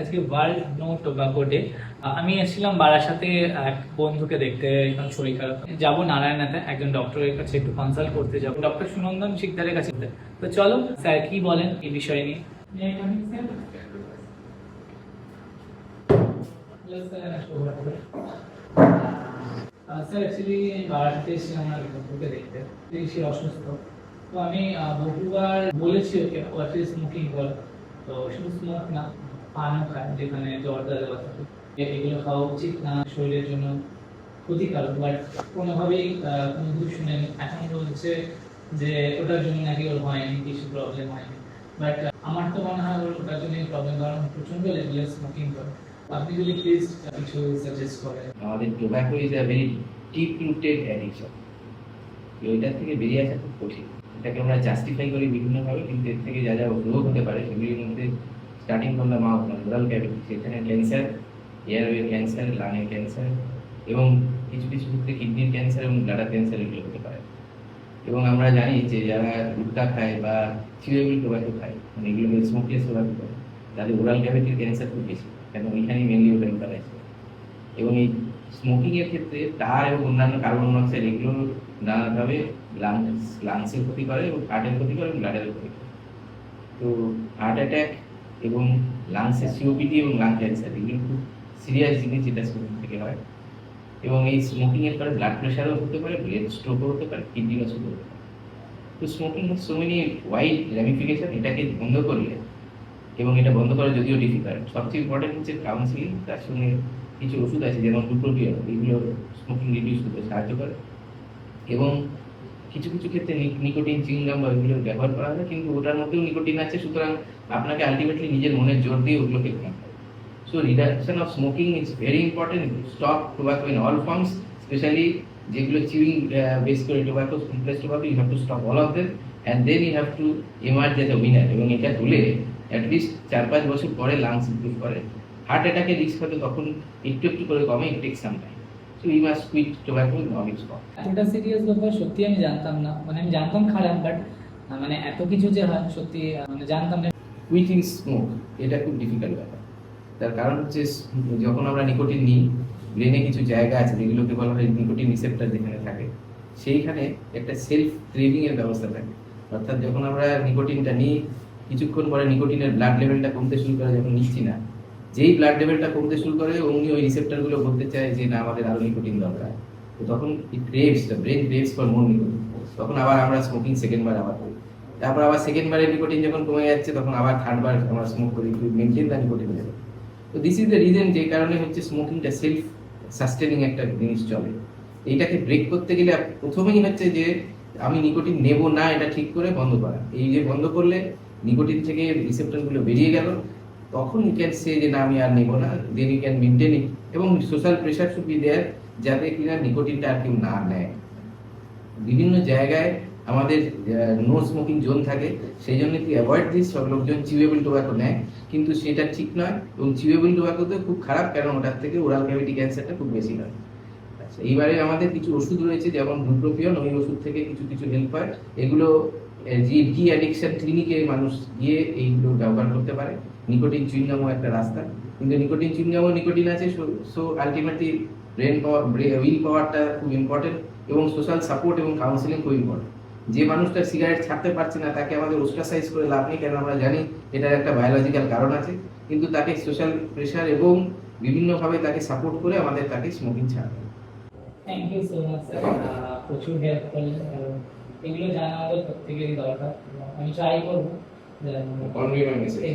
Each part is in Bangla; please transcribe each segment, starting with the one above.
আজকে ওয়ার্ল্ড নো টোবাকো ডে আমি এসেছিলাম বারাসাতে এক বন্ধুকে দেখতে এখন শরীর খারাপ যাব নারায়ণাতে একজন ডক্টরের কাছে একটু কনসাল্ট করতে যাব। ডক্টর সুনন্দন শিকদারের কাছে তো চলো, স্যার কি বলেন এই বিষয় নিয়ে? আমি বহুবার বলেছি ওকে ইজ স্মোকিং বল তো শুধু স্মোক না খায় যেখানে জর্দা দেওয়া থাকে এগুলো খাওয়া উচিত না, শরীরের জন্য ক্ষতিকারক। বাট কোনোভাবেই কোনো কিছু এখন বলছে যে ওটার জন্য নাকি ওর হয়নি, কিছু প্রবলেম হয়নি। বাট আমার তো মনে হয় ওটার জন্য প্রবলেম কারণ লেভেলে স্মোকিং করে। আপনি যদি প্লিজ কিছু সাজেস্ট করেন। আমাদের tobacco is a very deep rooted addiction ওইটার থেকে বেরিয়ে আসা খুব কঠিন। এটাকে আমরা জাস্টিফাই করি বিভিন্নভাবে, কিন্তু এর থেকে যা যা রোগ হতে পারে, সেগুলির মধ্যে starting the mouth oral cavity সেখানে ক্যান্সার এয়ারওয়ে ক্যান্সার লাংয়ের ক্যান্সার এবং কিছু কিছু ক্ষেত্রে কিডনির ক্যান্সার এবং ব্লাডার ক্যান্সার এগুলো হতে পারে। এবং আমরা জানি যে যারা গুটকা খায় বা চিউয়েবল টোব্যাকো খায় মানে এগুলোকে স্মোকলেস টোব্যাকো করে তাদের ওরাল ক্যাভিটির ক্যান্সার খুব বেশি কেন ওইখানেই মেনলি ওটা ইম্পারাইজ এবং এই স্মোকিং এর ক্ষেত্রে তার এবং অন্যান্য কার্বন মনোক্সাইড এগুলো নানাভাবে লাংস লাংসের ক্ষতি করে এবং হার্টের ক্ষতি করে এবং ব্লাডের ক্ষতি করে। তো হার্ট অ্যাটাক এবং লাংসের সিওপিডি এবং লাং ক্যান্সার এগুলো খুব সিরিয়াস জিনিস যেটা স্মোকিং থেকে হয়। এবং এই স্মোকিংয়ের পরে ব্লাড প্রেশারও হতে পারে ব্রেন স্ট্রোকও হতে পারে কিডনি লসও হতে পারে। তো smoking so many wide ramification এটাকে বন্ধ করলে এবং এটা বন্ধ করা যদিও ডিফিকাল্ট সবচেয়ে ইম্পর্টেন্ট হচ্ছে কাউন্সিলিং তার সঙ্গে কিছু ওষুধ আছে যেমন ডুপ্রোপিয়ন এগুলো স্মোকিং রিডিউস করতে সাহায্য করে। এবং কিছু কিছু ক্ষেত্রে নিকোটিন চিংগাম বা এগুলো ব্যবহার করা হয়, কিন্তু ওটার মধ্যেও নিকোটিন আছে, সুতরাং আপনাকে আলটিমেটলি নিজের মনের জোর দিয়ে ওগুলোকে হবে। So reduction of smoking is very important stop tobacco in all forms specially যেগুলো চিউইং বেস করে tobacco সিমপ্লেস tobacco you have to stop all of them and then you have to emerge as a winner এবং এটা হলে অ্যাটলিস্ট চার পাঁচ বছর পরে লাংস ইমপ্রুভ করে। হার্ট অ্যাটাকের রিস্ক হয়তো তখন একটু একটু করে কমে it take some time so you must quit in all এতটা সিরিয়াস ব্যাপার সত্যি আমি জানতাম না। মানে আমি জানতাম খারাপ বাট মানে এত কিছু যে হয় সত্যি মানে জানতাম না। কুইটিং স্মোক এটা খুব ডিফিকাল্ট ব্যাপার। তার কারণ হচ্ছে যখন আমরা নিকোটিন নিই ব্রেনে কিছু জায়গা আছে যেগুলোকে বলা হয় নিকোটিন রিসেপ্টার যেখানে থাকে সেইখানে একটা সেলফ ক্রেভিং এর ব্যবস্থা থাকে। অর্থাৎ যখন আমরা নিকোটিনটা নিই কিছুক্ষণ পরে নিকোটিনের ব্লাড লেভেলটা কমতে শুরু করে যখন নিচ্ছি না যেই ব্লাড লেভেলটা কমতে শুরু করে, অমনি ওই রিসেপ্টারগুলো বলতে চায় যে, না, আমাদের আরও নিকোটিন দরকার। তো তখন it craves the brain craves for more nicotine তখন আবার আমরা স্মোকিং সেকেন্ড বার আবার করি। তারপর আবার সেকেন্ড বারে নিকোটিন যখন কমে যাচ্ছে, তখন আবার থার্ড বার আমরা স্মোক করি to maintain the nicotine level তো দিস ইজ দ্য রিজন যে কারণে হচ্ছে স্মোকিংটা সেলফ সাস্টেনিং একটা জিনিস চলে। এইটাকে ব্রেক করতে গেলে প্রথমেই হচ্ছে যে, আমি নিকোটিন নেব না, এটা ঠিক করে বন্ধ করা। এই যে বন্ধ করলে নিকোটিন থেকে রিসেপ্টরগুলো বেরিয়ে গেল তখন ইউ ক্যান সে যে না, আমি আর নেব না। Then you can maintain it এবং social pressure should be there যাতে কিনা নিকোটিনটা আর কেউ না নেয়। বিভিন্ন জায়গায় আমাদের নো স্মোকিং জোন থাকে। সেই জন্য কি অ্যাভয়েড দিস সব লোকজন চিউয়েবল টোবাকো নেয়। কিন্তু সেটা ঠিক নয় এবং চিউয়েবল টোবাকোতে খুব খারাপ, কারণ ওটার থেকে ওরাল ক্যাভিটি ক্যান্সারটা খুব বেশি হয়। আচ্ছা এইবারে আমাদের কিছু ওষুধ রয়েছে, যেমন গ্লুপ্রোপিয়ন ওই ওষুধ থেকে কিছু কিছু হেল্প হয়। এগুলো যে ডি অ্যাডিকশন ক্লিনিকে মানুষ গিয়ে এইগুলো ব্যবহার করতে পারে। নিকোটিন চুইংগামও একটা রাস্তা। কিন্তু নিকোটিন চুইংগামও নিকোটিন আছে so ultimately brain power will পাওয়ারটা খুব ইম্পর্টেন্ট এবং সোশ্যাল সাপোর্ট এবং কাউন্সিলিং খুব ইম্পর্টেন্ট যে মানুষটা সিগারেট ছাড়তে পারছে না তাকে আমাদের ওস্টাসাইজ করে লাভ নেই কেন আমরা জানি এটার একটা বায়োলজিক্যাল কারণ আছে। কিন্তু তাকে সোশ্যাল প্রেশার এবং বিভিন্নভাবে তাকে সাপোর্ট করে আমাদের তাকে স্মোকিং ছাড়তে। Thank you so much sir প্রচুর হেল্প করলেন এবং এগুলো জানা আমাদের প্রত্যেকেরই দরকার। আমি ট্রাই করব। My message.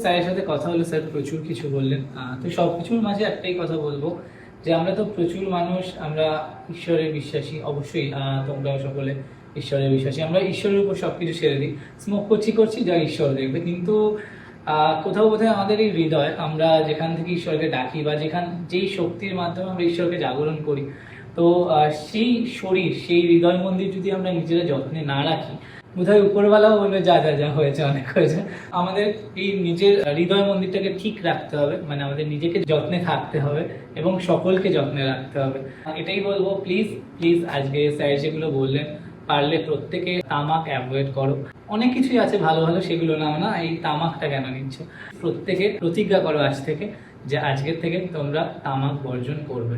স্যারের সাথে কথা হলো স্যার প্রচুর কিছু বললেন। তো সব কিছুর মাঝে একটাই কথা বলব যে আমরা তো প্রচুর মানুষ আমরা ঈশ্বরে বিশ্বাসী অবশ্যই আহ, তোমরাও সকলে ঈশ্বরে বিশ্বাসী। আমরা ঈশ্বরের উপর সব কিছু ছেড়ে দিই। স্মোক করছি করছি যা ঈশ্বর দেখবে। কিন্তু আহ, কোথাও বোধহয় আমাদের এই হৃদয় আমরা যেখান থেকে ঈশ্বরকে ডাকি বা যেখান যেই শক্তির মাধ্যমে আমরা ঈশ্বরকে জাগরণ করি তো সেই শরীর, সেই হৃদয় মন্দির যদি আমরা নিজেরা যত্নে না রাখি, বোধহয় উপরওয়ালাও বলবে যা যা যা হয়েছে, অনেক হয়েছে। আমাদের এই নিজের হৃদয় মন্দিরটাকে ঠিক রাখতে হবে মানে আমাদের নিজেকে যত্নে থাকতে হবে এবং সকলকে যত্নে রাখতে হবে। এটাই বলব প্লিজ প্লিজ আজকে স্যার যেগুলো বললেন, পারলে প্রত্যেকে তামাক অ্যাভয়েড করো। অনেক কিছুই আছে ভালো ভালো, সেগুলো নাও না, এই তামাকটা কেন নিচ্ছ? প্রত্যেকে প্রতিজ্ঞা করো আজ থেকে যে আজকের থেকে তোমরা তামাক বর্জন করবে।